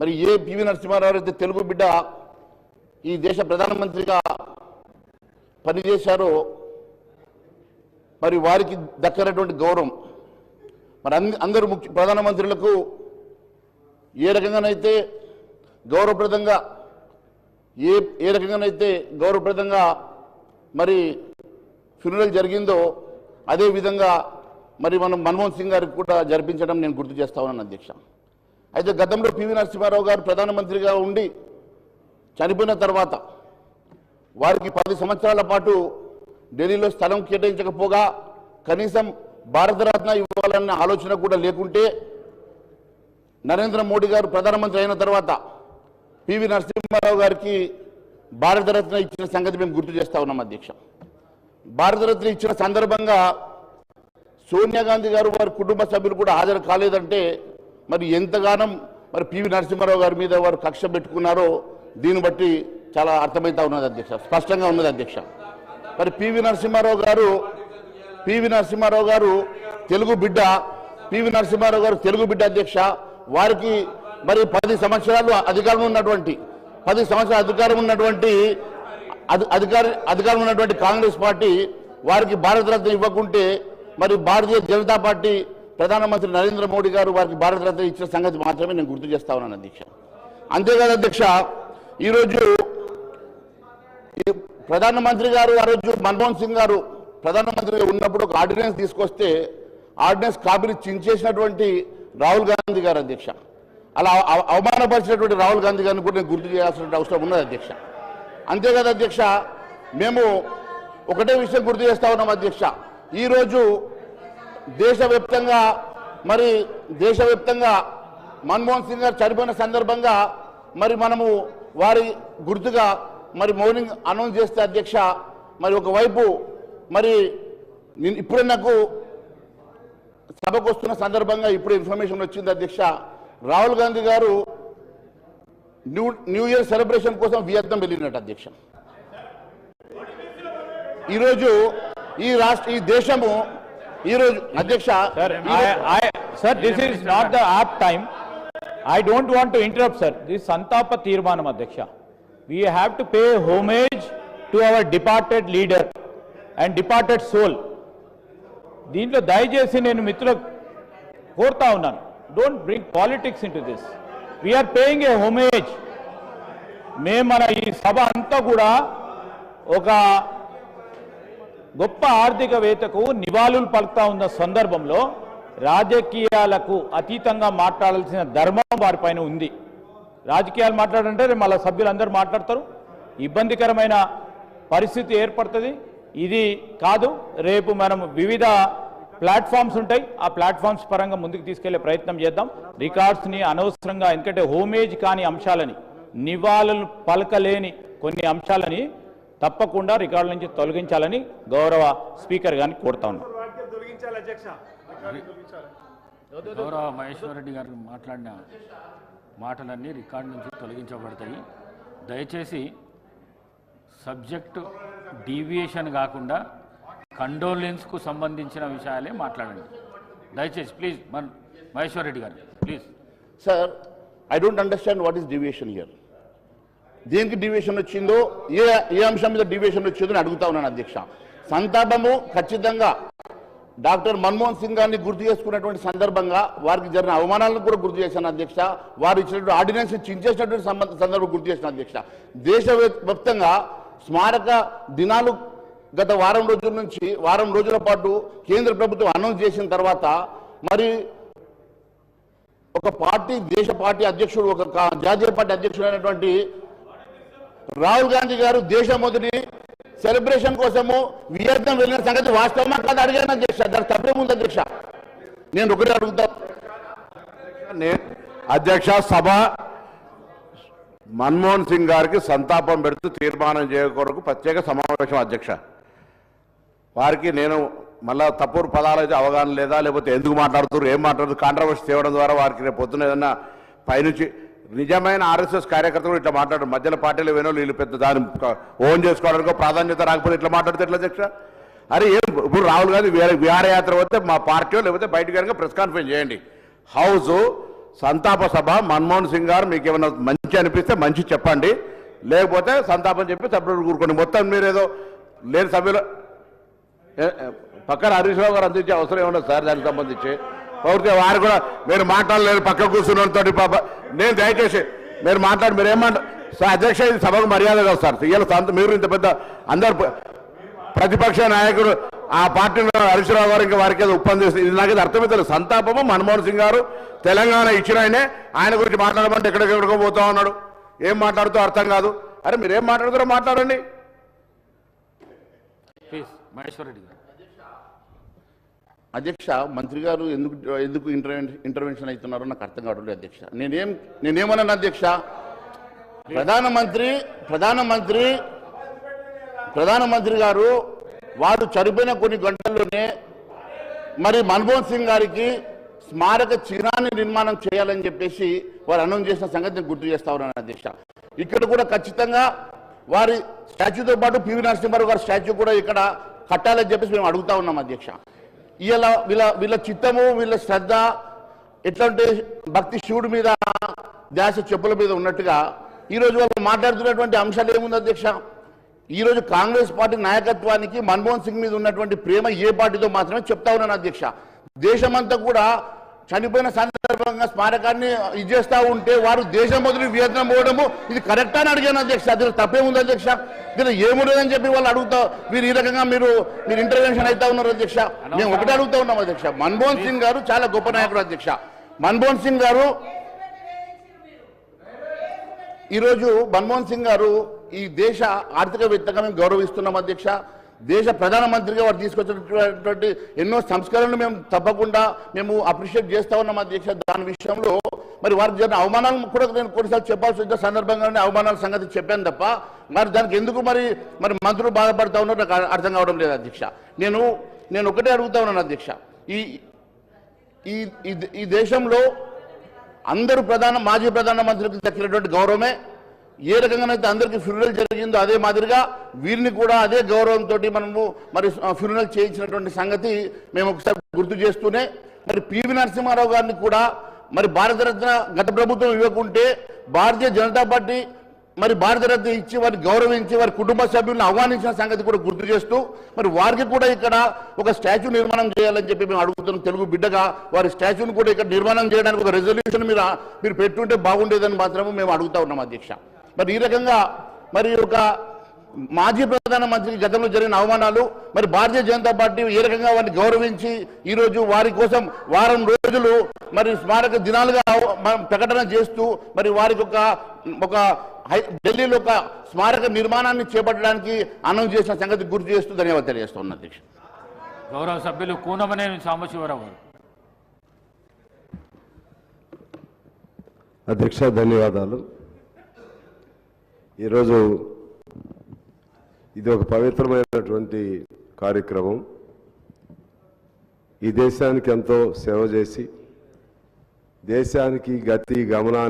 మరి ఏ పివి నరసింహారావు అయితే తెలుగు బిడ్డ ఈ దేశ ప్రధానమంత్రిగా పనిచేశారో మరి వారికి దక్కనటువంటి గౌరవం. మరి అంద- అందరు ముఖ్య ప్రధానమంత్రులకు ఏ రకంగానైతే గౌరవప్రదంగా ఏ ఏ రకంగానైతే గౌరవప్రదంగా మరి ఫ్యూనరల్ జరిగిందో అదే విధంగా మరి మనం మన్మోహన్ సింగ్ గారికి కూడా జరిపించడం నేను గుర్తు చేస్తా ఉన్నాను అధ్యక్ష. అయితే గతంలో పివి నరసింహారావు గారు ప్రధానమంత్రిగా ఉండి చనిపోయిన తర్వాత వారికి పది సంవత్సరాల పాటు ఢిల్లీలో స్థలం కేటాయించకపోగా కనీసం భారతరత్న ఇవ్వాలన్న ఆలోచన కూడా లేకుంటే నరేంద్ర మోడీ గారు ప్రధానమంత్రి అయిన తర్వాత పివి నరసింహారావు గారికి భారతరత్న ఇచ్చిన సంగతి మేము గుర్తు చేస్తా ఉన్నాం అధ్యక్ష. భారతరత్న ఇచ్చిన సందర్భంగా సోనియా గాంధీ గారు వారి కుటుంబ సభ్యులు కూడా హాజరు కాలేదంటే మరి ఎంతగానం మరి పివి నరసింహారావు గారి మీద వారు కక్ష పెట్టుకున్నారో దీన్ని బట్టి చాలా అర్థమవుతా ఉన్నది అధ్యక్ష స్పష్టంగా ఉన్నది అధ్యక్ష. మరి పివి నరసింహారావు గారు పివి నరసింహారావు గారు తెలుగు బిడ్డ పివి నరసింహారావు గారు తెలుగు బిడ్డ అధ్యక్ష. వారికి మరి పది సంవత్సరాలు అధికారం ఉన్నటువంటి పది సంవత్సరాల అధికారం ఉన్నటువంటి అధి- అధికార అధికారం ఉన్నటువంటి కాంగ్రెస్ పార్టీ వారికి భారతరత్న ఇవ్వకుంటే మరి భారతీయ జనతా పార్టీ ప్రధానమంత్రి నరేంద్ర మోడీ గారు వారికి భారతరత్న ఇచ్చిన సంగతి మాత్రమే నేను గుర్తు చేస్తా ఉన్నాను అధ్యక్ష. అంతేకాదు అధ్యక్ష ఈరోజు ఈ ప్రధానమంత్రి గారు ఆ రోజు మన్మోహన్ సింగ్ గారు ప్రధానమంత్రిగా ఉన్నప్పుడు ఒక ఆర్డినెన్స్ తీసుకొస్తే ఆర్డినెన్స్ కాపీని చించేసినటువంటి రాహుల్ గాంధీ గారు అధ్యక్ష. అలా అవమానపరిచినటువంటి రాహుల్ గాంధీ గారిని కూడా నేను గుర్తు చేయాల్సిన అవసరం ఉన్నది అధ్యక్ష. అంతేకాదు అధ్యక్ష మేము ఒకటే విషయం గుర్తు చేస్తా ఉన్నాం అధ్యక్ష. ఈరోజు దేశవ్యాప్తంగా మరి దేశవ్యాప్తంగా మన్మోహన్ సింగ్ గారు చనిపోయిన సందర్భంగా మరి మనము వారి గుర్తుగా మరి మౌనింగ్ అనౌన్స్ చేస్తే అధ్యక్ష మరి ఒకవైపు మరి నేను ఇప్పుడే నాకు సభకు వస్తున్న సందర్భంగా ఇప్పుడు ఇన్ఫర్మేషన్ వచ్చింది అధ్యక్ష. రాహుల్ గాంధీ గారు న్యూ న్యూ ఇయర్ సెలబ్రేషన్ కోసం వియత్నం వెళ్ళినట్టు అధ్యక్ష. ఈరోజు ఈ రాష్ట్ర ఈ దేశము ఈ- I, sir, this is not the apt time. I don't want to interrupt, sir. This Santapa Tirmanam Adhyaksha. We have to pay homage to our departed leader and departed soul. దీంట్లో దయచేసి నేను మిత్రులకు కోరుతా ఉన్నాను don't bring politics into this we are paying a homage మేము మన ఈ సభ అంతా కూడా ఒక గొప్ప ఆర్థికవేత్తకు నివాళులు పలుకుతా ఉన్న సందర్భంలో రాజకీయాలకు అతీతంగా మాట్లాడాల్సిన ధర్మం వారిపైన ఉంది. రాజకీయాలు మాట్లాడంటే రేపు మళ్ళీ సభ్యులందరూ మాట్లాడతారు. ఇబ్బందికరమైన పరిస్థితి ఏర్పడుతుంది. ఇది కాదు రేపు మనం వివిధ ప్లాట్ఫామ్స్ ఉంటాయి. ఆ ప్లాట్ఫామ్స్ పరంగా ముందుకు తీసుకెళ్ళే ప్రయత్నం చేద్దాం. రికార్డ్స్ని అనవసరంగా ఎందుకంటే హోమేజ్ కాని అంశాలని నివాళులు పలకలేని కొన్ని అంశాలని తప్పకుండా రికార్డుల నుంచి తొలగించాలని గౌరవ స్పీకర్ గారిని కోరుతా ఉన్నాం. గౌరవ మహేశ్వరరెడ్డి గారు మాట్లాడిన మాటలన్నీ రికార్డు నుంచి తొలగించబడతాయి. దయచేసి సబ్జెక్టు డీవియేషన్ కాకుండా కండోలెన్స్కు సంబంధించిన విషయాలే మాట్లాడండి. దయచేసి ప్లీజ్ మన మహేశ్వరరెడ్డి గారు please. Sir I don't understand what is deviation here దేనికి డివియేషన్ వచ్చిందో ఏ ఏ అంశం మీద డివియేషన్ వచ్చిందో అని అడుగుతా ఉన్నాను అధ్యక్ష. సంతాపము ఖచ్చితంగా డాక్టర్ మన్మోహన్ సింగ్ గారిని గుర్తు చేసుకున్నటువంటి సందర్భంగా వారికి జరిగిన అవమానాలను కూడా గుర్తు చేశాను అధ్యక్ష. వారు ఇచ్చినటువంటి ఆర్డినెన్స్ చించేసినటువంటి సంబంధ సందర్భం గుర్తు చేసిన అధ్యక్ష. దేశవ్యాప్తంగా స్మారక దినాలు గత వారం రోజుల నుంచి వారం రోజుల పాటు కేంద్ర ప్రభుత్వం అనౌన్స్ చేసిన తర్వాత మరి ఒక పార్టీ దేశ పార్టీ అధ్యక్షుడు ఒక జాతీయ పార్టీ అధ్యక్షుడు అయినటువంటి రాహుల్ గాంధీ గారు దేశం మొదటి సెలబ్రేషన్ కోసము వియత్నం వెళ్ళిన సంగతి వాస్తవమా కాదు అడిగాను అధ్యక్ష. దానికి తప్పేముంది అధ్యక్ష. నేను ఒకటి అడుగుతా. అధ్యక్ష సభ మన్మోహన్ సింగ్ గారికి సంతాపం పెడుతూ తీర్మానం చేయకొరకు ప్రత్యేక సమావేశం అధ్యక్ష. వారికి నేను మళ్ళా తప్పుడు పదాలు అయితే అవగాహన లేదా లేకపోతే ఎందుకు మాట్లాడుతున్నారు ఏం మాట్లాడుతున్నారు కాంట్రవర్సీ తేవడం ద్వారా వారికి రేపు పొద్దున ఏదన్నా పైనుంచి నిజమైన ఆర్ఎస్ఎస్ కార్యకర్తలు ఇట్లా మాట్లాడరు. మధ్యలో పార్టీలు వేనో వీళ్ళు పెద్ద దాన్ని ఓన్ చేసుకోవడానికి ప్రాధాన్యత రాకపోతే ఇట్లా మాట్లాడితే ఎట్లా అధ్యక్ష? అరే ఏం ఇప్పుడు రాహుల్ గాంధీ వేరే విహారయాత్ర వస్తే మా పార్టీ లేకపోతే బయట కనుక ప్రెస్ కాన్ఫరెన్స్ చేయండి. హౌస్ సంతాప సభ మన్మోహన్ సింగ్ గారు మీకు ఏమైనా మంచి అనిపిస్తే మంచి చెప్పండి. లేకపోతే సంతాపం చెప్పి సభ్యులు కూరుకోండి మొత్తం మీరేదో లేని సభ్యులు పక్కన హరీష్ రావు గారు అందించే అవసరం ఏమన్నా సార్ దానికి సంబంధించి. పౌరితే వారు కూడా మీరు మాట్లాడలేరు పక్క కూర్చున్నతో పాప. నేను దయచేసి మీరు మాట్లాడి మీరు ఏమంటారు సార్ అధ్యక్ష ఇది సభకు మర్యాద కాదు సార్. ఇవాళ సంత మీరు ఇంత పెద్ద అందరు ప్రతిపక్ష నాయకుడు ఆ పార్టీలో హరీశ్రావు గారు ఇంకా వారికి ఏదో ఒప్పందిస్తుంది ఇది నాకు ఇది అర్థమవుతుంది సంతాపము మన్మోహన్ సింగ్ గారు తెలంగాణ ఇచ్చిన ఆయనే ఆయన గురించి మాట్లాడమంటే ఎక్కడికెక్కడికో పోతా ఉన్నాడు. ఏం మాట్లాడుతూ అర్థం కాదు. అరే మీరు ఏం మాట్లాడుతారో మాట్లాడండి. ప్లీజ్ మహేశ్వర్ రెడ్డి గారు. అధ్యక్ష మంత్రి గారు ఎందుకు ఎందుకు ఇంటర్వెన్ ఇంటర్వెన్షన్ అవుతున్నారో నాకు అర్థం కావట్లేదు అధ్యక్ష. నేనేం నేనేమన్నాను అధ్యక్ష? ప్రధానమంత్రి ప్రధానమంత్రి ప్రధానమంత్రి గారు వారు చనిపోయిన కొన్ని గంటల్లోనే మరి మన్మోహన్ సింగ్ గారికి స్మారక చిహ్నాన్ని నిర్మాణం చేయాలని చెప్పేసి వారు అనౌన్స్ చేసిన సంగతి నేను గుర్తు చేస్తా ఉన్నాను అధ్యక్ష. ఇక్కడ కూడా ఖచ్చితంగా వారి స్టాచ్యూతో పాటు పివి నరసింహారావు గారి స్టాచ్యూ కూడా ఇక్కడ కట్టాలని చెప్పేసి మేము అడుగుతా ఉన్నాం అధ్యక్ష. ఇలా వీళ్ళ వీళ్ళ చిత్తము వీళ్ళ శ్రద్ధ ఎట్లాంటి భక్తి శివుడి మీద ధ్యాస చెప్పుల మీద ఉన్నట్టుగా ఈరోజు వాళ్ళు మాట్లాడుతున్నటువంటి అంశాలు ఏముంది అధ్యక్ష? ఈరోజు కాంగ్రెస్ పార్టీ నాయకత్వానికి మన్మోహన్ సింగ్ మీద ఉన్నటువంటి ప్రేమ ఏ పార్టీతో మాత్రమే చెప్తా ఉన్నాను అధ్యక్ష. దేశమంతా కూడా చనిపోయిన సందర్భంగా స్మారకాన్ని ఇది ఉంటే వారు దేశం మొదలు వియత్నం పోవడము ఇది కరెక్టా అని అడిగాను అధ్యక్ష. దీనిలో తప్పేముంది అధ్యక్ష? దీనిలో ఏముండదని చెప్పి వాళ్ళు అడుగుతా మీరు ఈ రకంగా మీరు మీరు ఇంటర్వెన్షన్ అవుతా ఉన్నారు అధ్యక్ష? మేము ఒకటి అడుగుతా ఉన్నాం అధ్యక్ష. మన్మోహన్ సింగ్ గారు చాలా గొప్ప నాయకుడు అధ్యక్ష. మన్మోహన్ సింగ్ గారు ఈరోజు మన్మోహన్ సింగ్ గారు ఈ దేశ ఆర్థికవేత్తగా మేము గౌరవిస్తున్నాం అధ్యక్ష. దేశ ప్రధానమంత్రిగా వారు తీసుకొచ్చినటువంటి ఎన్నో సంస్కరణలు మేము తప్పకుండా మేము అప్రిషియేట్ చేస్తా ఉన్నాం అధ్యక్ష దాని విషయంలో. మరి వారికి జరిగిన అవమానాలు కూడా నేను కొన్నిసార్లు చెప్పాల్సి వచ్చిన సందర్భంగానే అవమానాల సంగతి చెప్పాను తప్ప మరి దానికి ఎందుకు మరి మరి మంత్రులు బాధపడతా ఉన్నారో నాకు అర్థం కావడం లేదు అధ్యక్ష. నేను నేను ఒకటే అడుగుతా ఉన్నాను అధ్యక్ష. ఈ ఈ ఈ- ఈ దేశంలో అందరూ ప్రధాన మాజీ ప్రధానమంత్రికి దక్కినటువంటి గౌరవమే. ఏ రకంగానైతే అందరికీ ఫ్యూనరల్ జరిగిందో అదే మాదిరిగా వీరిని కూడా అదే గౌరవంతో మనము మరి ఫ్యూనరల్ చేయించినటువంటి సంగతి మేము ఒకసారి గుర్తు చేస్తూనే మరి పివి నరసింహారావు గారిని కూడా మరి భారతరత్న గత ప్రభుత్వం ఇవ్వకుంటే భారతీయ జనతా పార్టీ మరి భారతరత్న ఇచ్చి వారిని గౌరవించి వారి కుటుంబ సభ్యులను ఆహ్వానించిన సంగతి కూడా గుర్తు చేస్తూ మరి వారికి కూడా ఇక్కడ ఒక స్టాచ్యూ నిర్మాణం చేయాలని చెప్పి మేము అడుగుతున్నాం. తెలుగు బిడ్డగా వారి స్టాచ్యూని కూడా ఇక్కడ నిర్మాణం చేయడానికి ఒక రెజల్యూషన్ మీరు మీరు పెట్టుంటే బాగుండేదని మాత్రమే మేము అడుగుతా ఉన్నాం అధ్యక్ష. మరి ఈ రకంగా మరి ఒక మాజీ ప్రధానమంత్రికి గతంలో జరిగిన అవమానాలు మరి భారతీయ జనతా పార్టీ ఏ రకంగా వారిని గౌరవించి ఈరోజు వారి కోసం వారం రోజులు మరి స్మారక దినాలుగా ప్రకటన చేస్తూ మరి వారికి ఒక ఒక హై- ఢిల్లీలో ఒక స్మారక నిర్మాణాన్ని చేపట్టడానికి అనౌన్స్ చేసిన సంగతి గుర్తు చేస్తూ ధన్యవాదాలు తెలియజేస్తున్నాను అధ్యక్ష. గౌరవ సభ్యులు కూనమనేని సాంబశివరావు అధ్యక్ష ధన్యవాదాలు. ఈరోజు ఇది ఒక పవిత్రమైనటువంటి కార్యక్రమం. ఈ దేశానికి ఎంతో సేవ చేసి దేశానికి గతి గమనాన్ని